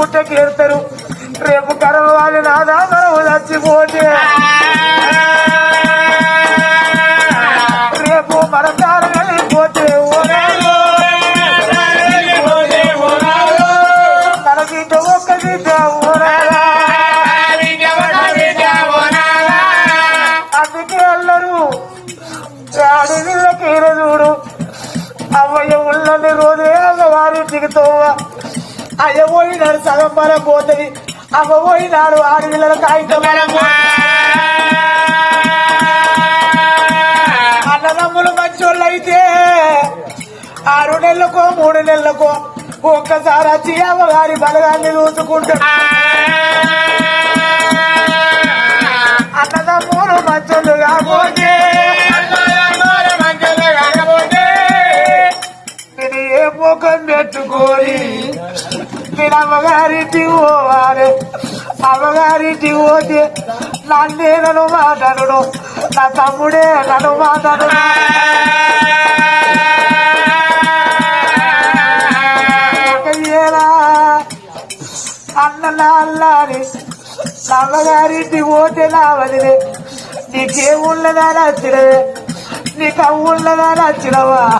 పుట్టకేరుతారు రేపు కరవ వాళ్ళు నాదా మనం చచ్చిపోతే. రేపు మన కారు వెళ్ళిపోతే ఓనాడు. మన బిడ్డ ఒక్క బిడ్డ అందుకే అల్లరు. ఆడి చూడు. అవ్వయ్య ఉన్నది రోజే అమ్మవారింటికి తోవ అయ్య పోయినాడు సగం బలం పోతుంది. అవ్వ పోయినాడు ఆడి కాగితం. అన్నదమ్ములు మంచోళ్ళు అయితే ఆరు నెలలకో మూడు నెలలకో ఒక్కసారి వచ్చి అమ్మగారి బలగాన్ని చూసుకుంటాడు అన్నదమ్ములు మంచోళ్ళు కాకపోతే ముఖం పెట్టుకొని. నేను అమ్మగారింటికి పోవాలి. అమ్మగారింటికి పోతే నన్నే నన్ను మాట్లాడను నా తమ్ముడే నన్ను మాట్లాడు అన్న నా అల్లాని పోతే నా వదిలే. నీకేమున్నదా నచ్చినవే? నీకు అవ్వున్నదా నచ్చినవా?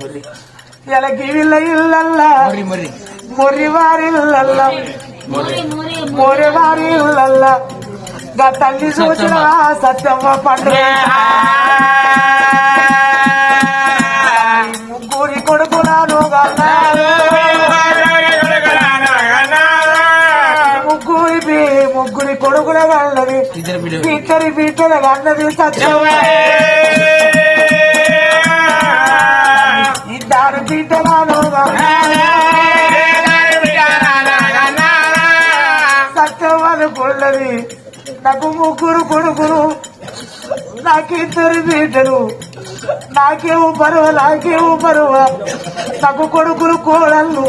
ఇలా గా తల్లి చూసిన సత్యమ్మ. పండుగ. ముగ్గురి కొడుకులాను ముగ్గురి ముగ్గురి కొడుకుల గన్నది ఇద్దరి బిడ్డల. గన్నది సత్యమ్మ. సత్యం నాకు ముగ్గురు కొడుకులు. నాకిద్దరు బిడ్డలు. నాకేమో పరువ నాకేమో పరువ నాకు కొడుకులు కోడళ్ళు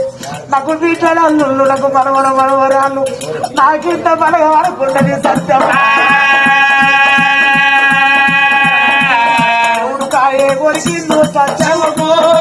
నాకు బిడ్డలు నాకు మనవడ మనవరాళ్ళు. నాకింత బలగ వరకుండని సత్యం.